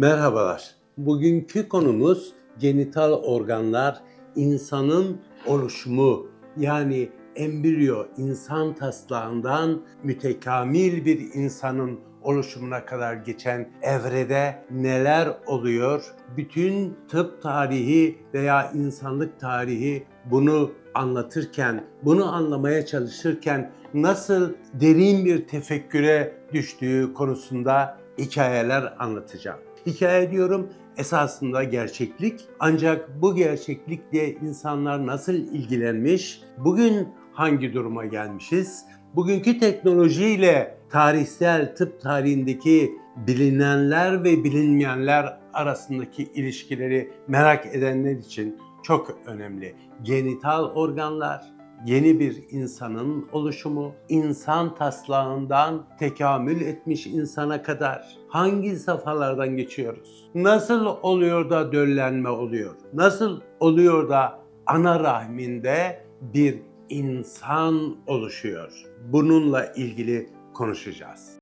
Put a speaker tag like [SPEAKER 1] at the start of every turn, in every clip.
[SPEAKER 1] Merhabalar. Bugünkü konumuz genital organlar, insanın oluşumu. Yani embriyo insan taslağından mütekamil bir insanın oluşumuna kadar geçen evrede neler oluyor? Bütün tıp tarihi veya insanlık tarihi bunu anlatırken, bunu anlamaya çalışırken nasıl derin bir tefekküre düştüğü konusunda hikayeler anlatacağım. Hikaye diyorum esasında gerçeklik ancak bu gerçeklikle insanlar nasıl ilgilenmiş, bugün hangi duruma gelmişiz, bugünkü teknolojiyle tarihsel tıp tarihindeki bilinenler ve bilinmeyenler arasındaki ilişkileri merak edenler için çok önemli. Genital organlar, yeni bir insanın oluşumu, insan taslağından tekamül etmiş insana kadar hangi safhalardan geçiyoruz? Nasıl oluyor da döllenme oluyor? Nasıl oluyor da ana rahminde bir insan oluşuyor? Bununla ilgili konuşacağız.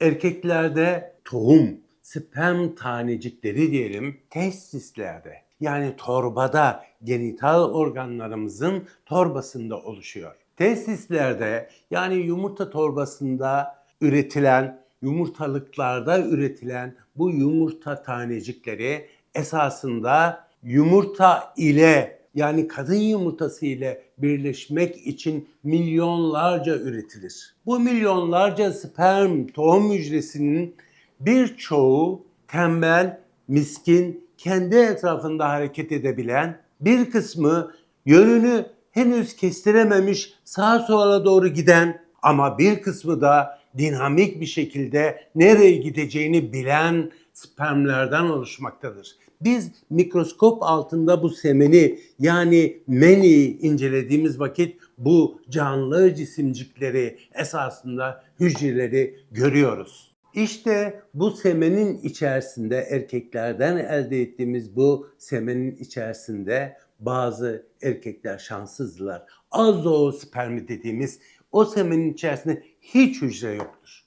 [SPEAKER 1] Erkeklerde tohum, sperm tanecikleri diyelim testislerde yani torbada genital organlarımızın torbasında oluşuyor. Testislerde yani yumurta torbasında üretilen, yumurtalıklarda üretilen bu yumurta tanecikleri esasında yumurta ile yani kadın yumurtası ile birleşmek için milyonlarca üretilir. Bu milyonlarca sperm tohum hücresinin birçoğu tembel, miskin, kendi etrafında hareket edebilen, bir kısmı yönünü henüz kestirememiş sağa sola doğru giden ama bir kısmı da dinamik bir şekilde nereye gideceğini bilen spermlerden oluşmaktadır. Biz mikroskop altında bu semeni yani meni incelediğimiz vakit bu canlı cisimcikleri esasında hücreleri görüyoruz. İşte bu semenin içerisinde erkeklerden elde ettiğimiz bu semenin içerisinde bazı erkekler şanssızdılar. Azospermi dediğimiz o semenin içerisinde hiç hücre yoktur.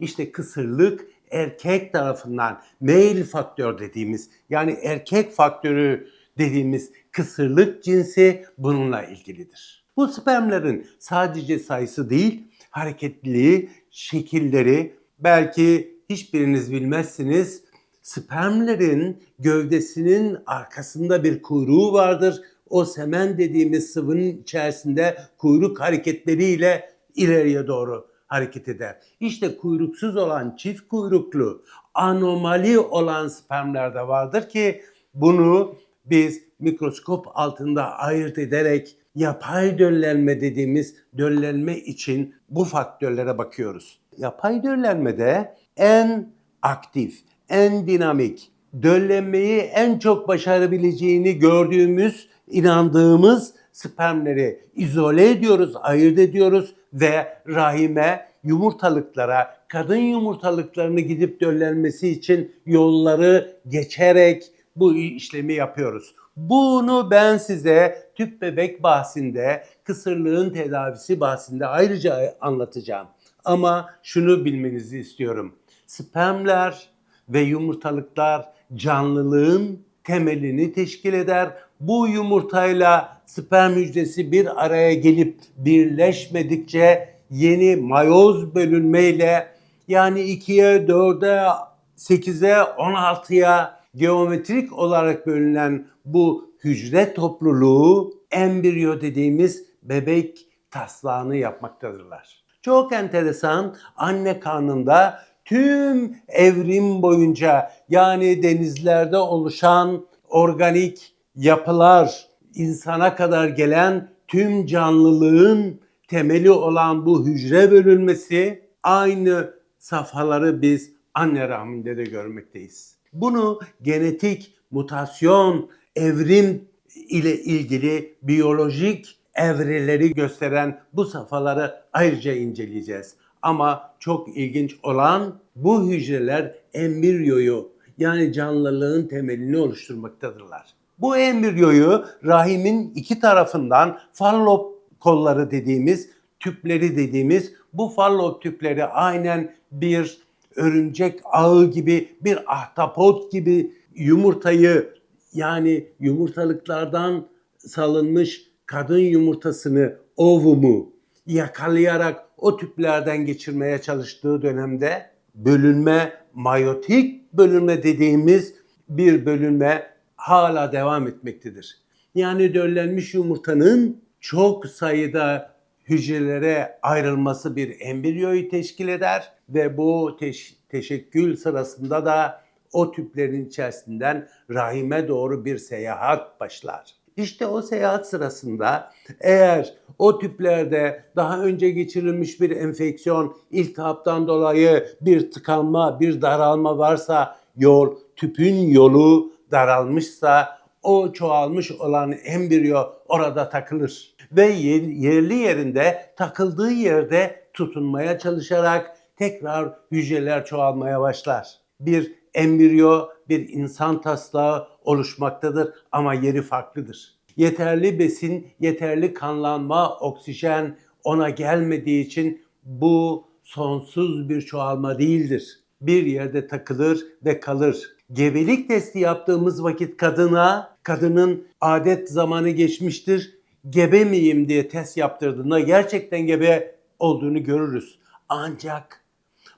[SPEAKER 1] İşte kısırlık erkek tarafından male faktör dediğimiz yani erkek faktörü dediğimiz kısırlık cinsi bununla ilgilidir. Bu spermlerin sadece sayısı değil, hareketliliği, şekilleri belki hiçbiriniz bilmezsiniz. Spermlerin gövdesinin arkasında bir kuyruğu vardır. O semen dediğimiz sıvının içerisinde kuyruk hareketleriyle ileriye doğru hareket eder. İşte kuyruksuz olan çift kuyruklu anomali olan spermler de vardır ki bunu biz mikroskop altında ayırt ederek yapay döllenme dediğimiz döllenme için bu faktörlere bakıyoruz. Yapay döllenmede en aktif, en dinamik, döllenmeyi en çok başarabileceğini gördüğümüz, inandığımız spermleri izole ediyoruz, ayırt ediyoruz ve rahime yumurtalıklara, kadın yumurtalıklarını gidip döllenmesi için yolları geçerek bu işlemi yapıyoruz. Bunu ben size tüp bebek bahsinde, kısırlığın tedavisi bahsinde ayrıca anlatacağım. Ama şunu bilmenizi istiyorum. Spermler ve yumurtalıklar canlılığın temelini teşkil eder. Bu yumurtayla sperm hücresi bir araya gelip birleşmedikçe yeni mayoz bölünmeyle yani 2'ye, 4'e, 8'e, 16'ya geometrik olarak bölünen bu hücre topluluğu embriyo dediğimiz bebek taslağını yapmaktadırlar. Çok enteresan anne karnında tüm evrim boyunca yani denizlerde oluşan organik yapılar insana kadar gelen tüm canlılığın temeli olan bu hücre bölünmesi aynı safhaları biz anne rahminde de görmekteyiz. Bunu genetik mutasyon, evrim ile ilgili biyolojik evreleri gösteren bu safhaları ayrıca inceleyeceğiz. Ama çok ilginç olan bu hücreler embriyoyu yani canlılığın temelini oluşturmaktadırlar. Bu embriyoyu rahimin iki tarafından fallop kolları dediğimiz tüpleri dediğimiz bu fallop tüpleri aynen bir örümcek ağı gibi bir ahtapot gibi yumurtayı yani yumurtalıklardan salınmış kadın yumurtasını ovumu yakalayarak o tüplerden geçirmeye çalıştığı dönemde bölünme, mayotik bölünme dediğimiz bir bölünme hala devam etmektedir. Yani döllenmiş yumurtanın çok sayıda hücrelere ayrılması bir embriyoyu teşkil eder ve bu teş- teşekkül sırasında da o tüplerin içerisinden rahime doğru bir seyahat başlar. İşte o seyahat sırasında eğer o tüplerde daha önce geçirilmiş bir enfeksiyon, iltihaptan dolayı bir tıkanma, bir daralma varsa yol, tüpün yolu daralmışsa o çoğalmış olan embriyo orada takılır. Ve yer- yerli yerinde takıldığı yerde tutunmaya çalışarak tekrar hücreler çoğalmaya başlar. Bir embriyo, bir insan taslağı oluşmaktadır ama yeri farklıdır. Yeterli besin, yeterli kanlanma, oksijen ona gelmediği için bu sonsuz bir çoğalma değildir. Bir yerde takılır ve kalır. Gebelik testi yaptığımız vakit kadına, kadının adet zamanı geçmiştir, gebe miyim diye test yaptırdığında gerçekten gebe olduğunu görürüz. Ancak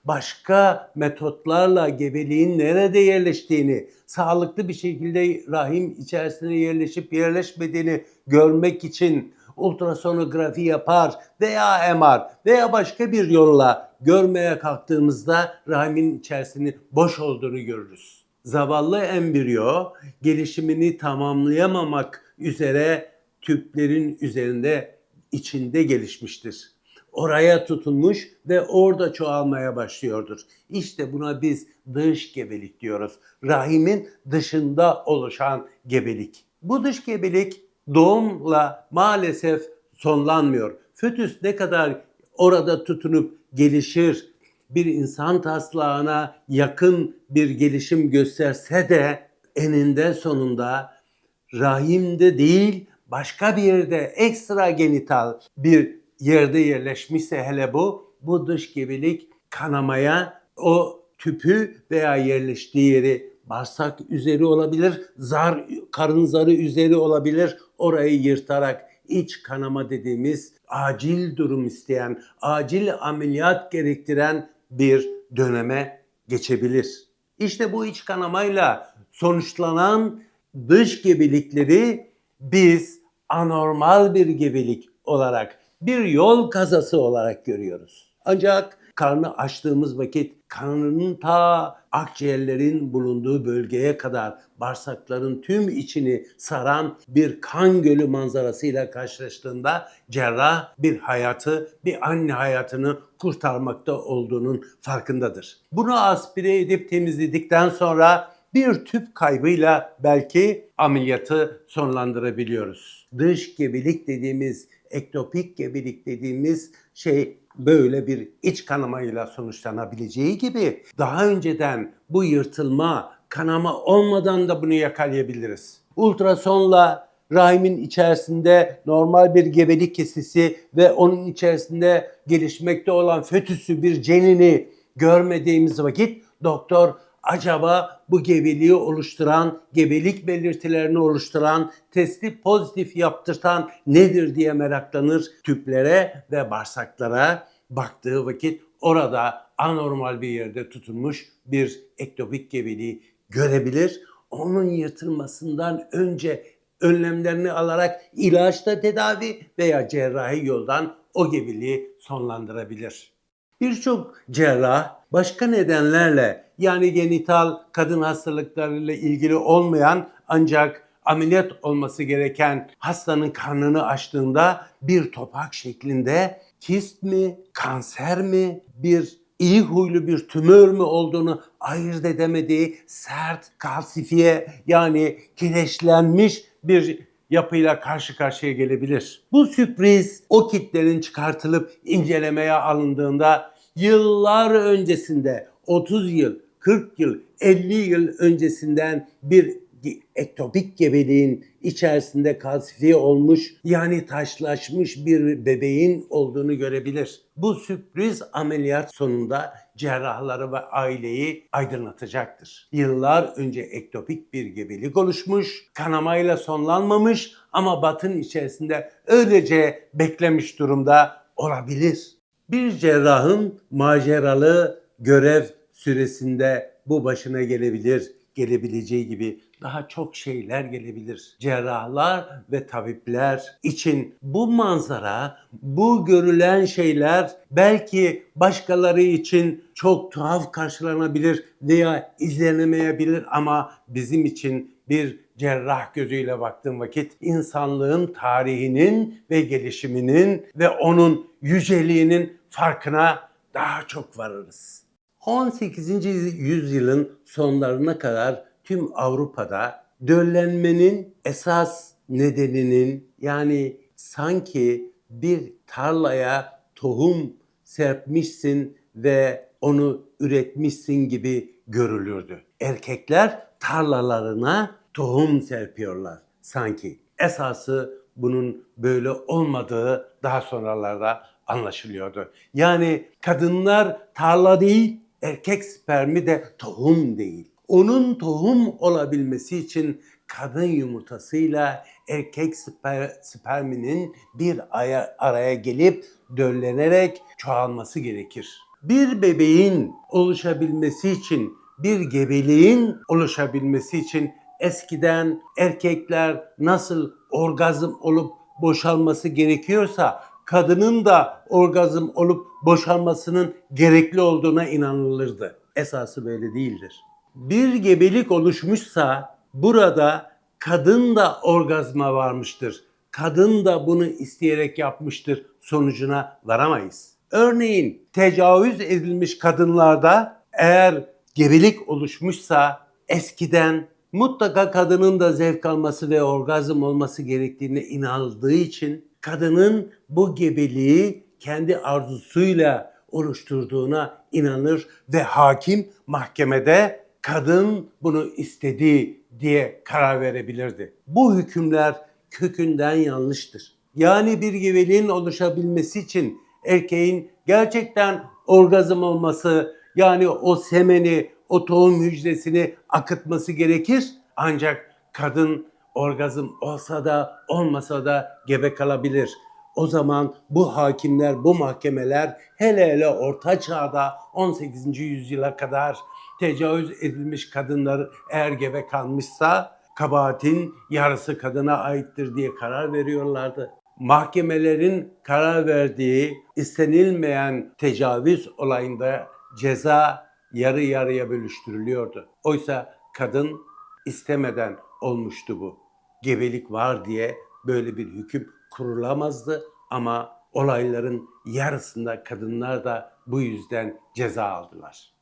[SPEAKER 1] başka metotlarla gebeliğin nerede yerleştiğini, sağlıklı bir şekilde rahim içerisine yerleşip yerleşmediğini görmek için ultrasonografi yapar veya MR veya başka bir yolla görmeye kalktığımızda rahimin içerisinin boş olduğunu görürüz. Zavallı embriyo gelişimini tamamlayamamak üzere tüplerin üzerinde içinde gelişmiştir oraya tutunmuş ve orada çoğalmaya başlıyordur. İşte buna biz dış gebelik diyoruz. Rahimin dışında oluşan gebelik. Bu dış gebelik doğumla maalesef sonlanmıyor. Fötüs ne kadar orada tutunup gelişir, bir insan taslağına yakın bir gelişim gösterse de eninde sonunda rahimde değil başka bir yerde ekstra genital bir yerde yerleşmişse hele bu bu dış gebelik kanamaya o tüpü veya yerleştiği yeri bağırsak üzeri olabilir, zar karın zarı üzeri olabilir. Orayı yırtarak iç kanama dediğimiz acil durum isteyen, acil ameliyat gerektiren bir döneme geçebilir. İşte bu iç kanamayla sonuçlanan dış gebelikleri biz anormal bir gebelik olarak, bir yol kazası olarak görüyoruz. Ancak karnı açtığımız vakit karnının ta akciğerlerin bulunduğu bölgeye kadar bağırsakların tüm içini saran bir kan gölü manzarasıyla karşılaştığında cerrah bir hayatı, bir anne hayatını kurtarmakta olduğunun farkındadır. Bunu aspire edip temizledikten sonra bir tüp kaybıyla belki ameliyatı sonlandırabiliyoruz. Dış gebelik dediğimiz, ektopik gebelik dediğimiz şey böyle bir iç kanamayla sonuçlanabileceği gibi daha önceden bu yırtılma, kanama olmadan da bunu yakalayabiliriz. Ultrasonla rahimin içerisinde normal bir gebelik kesisi ve onun içerisinde gelişmekte olan fötüsü bir cenini görmediğimiz vakit doktor acaba bu gebeliği oluşturan, gebelik belirtilerini oluşturan, testi pozitif yaptırtan nedir diye meraklanır tüplere ve bağırsaklara baktığı vakit orada anormal bir yerde tutulmuş bir ektopik gebeliği görebilir. Onun yırtılmasından önce önlemlerini alarak ilaçla tedavi veya cerrahi yoldan o gebeliği sonlandırabilir. Birçok cerrah başka nedenlerle yani genital kadın hastalıklarıyla ilgili olmayan ancak ameliyat olması gereken hastanın karnını açtığında bir topak şeklinde kist mi, kanser mi, bir iyi huylu bir tümör mü olduğunu ayırt edemediği sert, kalsifiye yani kireçlenmiş bir yapıyla karşı karşıya gelebilir. Bu sürpriz o kitlerin çıkartılıp incelemeye alındığında yıllar öncesinde 30 yıl, 40 yıl, 50 yıl öncesinden bir ektopik gebeliğin içerisinde kalsifiye olmuş yani taşlaşmış bir bebeğin olduğunu görebilir. Bu sürpriz ameliyat sonunda cerrahları ve aileyi aydınlatacaktır. Yıllar önce ektopik bir gebelik oluşmuş, kanamayla sonlanmamış ama batın içerisinde öylece beklemiş durumda olabilir. Bir cerrahın maceralı görev süresinde bu başına gelebilir, gelebileceği gibi daha çok şeyler gelebilir. Cerrahlar ve tabipler için bu manzara, bu görülen şeyler belki başkaları için çok tuhaf karşılanabilir veya izlenemeyebilir ama bizim için bir cerrah gözüyle baktığım vakit insanlığın tarihinin ve gelişiminin ve onun yüceliğinin farkına daha çok varırız. 18. yüzyılın sonlarına kadar tüm Avrupa'da döllenmenin esas nedeninin yani sanki bir tarlaya tohum serpmişsin ve onu üretmişsin gibi görülürdü. Erkekler tarlalarına tohum serpiyorlar sanki. Esası bunun böyle olmadığı daha sonralarda anlaşılıyordu. Yani kadınlar tarla değil, erkek spermi de tohum değil. Onun tohum olabilmesi için kadın yumurtasıyla erkek sper, sperminin bir aya, araya gelip döllenerek çoğalması gerekir. Bir bebeğin oluşabilmesi için, bir gebeliğin oluşabilmesi için eskiden erkekler nasıl orgazm olup boşalması gerekiyorsa kadının da orgazm olup boşalmasının gerekli olduğuna inanılırdı. Esası böyle değildir. Bir gebelik oluşmuşsa burada kadın da orgazma varmıştır. Kadın da bunu isteyerek yapmıştır sonucuna varamayız. Örneğin tecavüz edilmiş kadınlarda eğer gebelik oluşmuşsa eskiden mutlaka kadının da zevk alması ve orgazm olması gerektiğine inanıldığı için kadının bu gebeliği kendi arzusuyla oluşturduğuna inanır ve hakim mahkemede kadın bunu istedi diye karar verebilirdi. Bu hükümler kökünden yanlıştır. Yani bir gebeliğin oluşabilmesi için erkeğin gerçekten orgazm olması yani o semeni, o tohum hücresini akıtması gerekir. Ancak kadın orgazm olsa da olmasa da gebe kalabilir. O zaman bu hakimler, bu mahkemeler hele hele orta çağda 18. yüzyıla kadar tecavüz edilmiş kadınlar eğer gebe kalmışsa kabahatin yarısı kadına aittir diye karar veriyorlardı. Mahkemelerin karar verdiği istenilmeyen tecavüz olayında ceza yarı yarıya bölüştürülüyordu. Oysa kadın istemeden olmuştu bu. Gebelik var diye böyle bir hüküm kurulamazdı ama olayların yarısında kadınlar da bu yüzden ceza aldılar.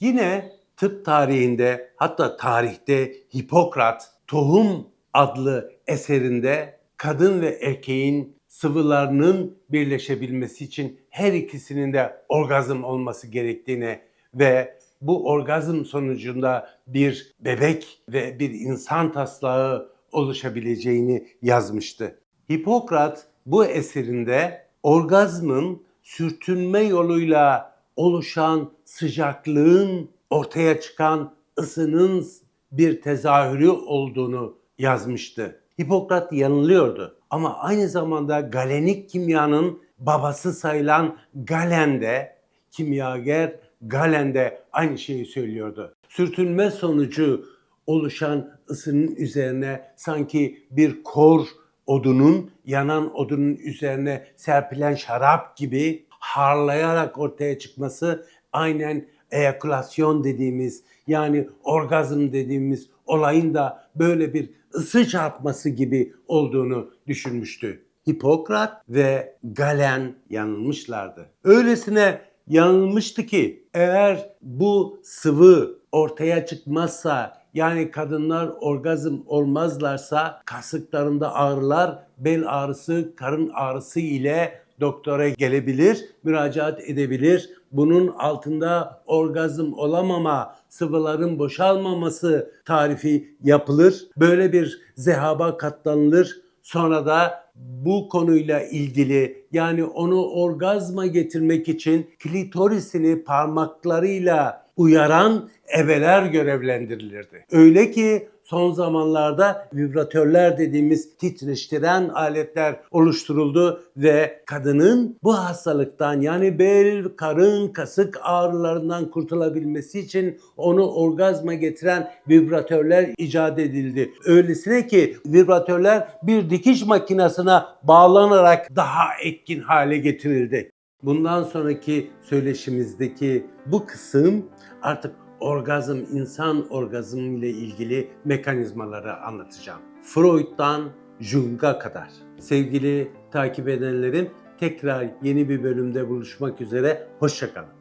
[SPEAKER 1] Yine tıp tarihinde hatta tarihte Hipokrat Tohum adlı eserinde kadın ve erkeğin sıvılarının birleşebilmesi için her ikisinin de orgazm olması gerektiğine ve bu orgazm sonucunda bir bebek ve bir insan taslağı oluşabileceğini yazmıştı. Hipokrat bu eserinde orgazmın sürtünme yoluyla oluşan sıcaklığın ortaya çıkan ısının bir tezahürü olduğunu yazmıştı. Hipokrat yanılıyordu ama aynı zamanda galenik kimyanın babası sayılan Galen de kimyager Galen de aynı şeyi söylüyordu. Sürtünme sonucu oluşan ısının üzerine sanki bir kor odunun, yanan odunun üzerine serpilen şarap gibi harlayarak ortaya çıkması aynen ejakülasyon dediğimiz yani orgazm dediğimiz olayın da böyle bir ısı çarpması gibi olduğunu düşünmüştü. Hipokrat ve Galen yanılmışlardı. Öylesine yanılmıştı ki eğer bu sıvı ortaya çıkmazsa yani kadınlar orgazm olmazlarsa kasıklarında ağrılar, bel ağrısı, karın ağrısı ile doktora gelebilir, müracaat edebilir. Bunun altında orgazm olamama, sıvıların boşalmaması tarifi yapılır. Böyle bir zehaba katlanılır. Sonra da bu konuyla ilgili yani onu orgazma getirmek için klitorisini parmaklarıyla uyaran ebeler görevlendirilirdi. Öyle ki son zamanlarda vibratörler dediğimiz titreştiren aletler oluşturuldu ve kadının bu hastalıktan yani bel, karın, kasık ağrılarından kurtulabilmesi için onu orgazma getiren vibratörler icat edildi. Öylesine ki vibratörler bir dikiş makinesine bağlanarak daha etkin hale getirildi. Bundan sonraki söyleşimizdeki bu kısım artık orgazm, insan orgazmı ile ilgili mekanizmaları anlatacağım. Freud'dan Jung'a kadar. Sevgili takip edenlerim tekrar yeni bir bölümde buluşmak üzere. Hoşçakalın.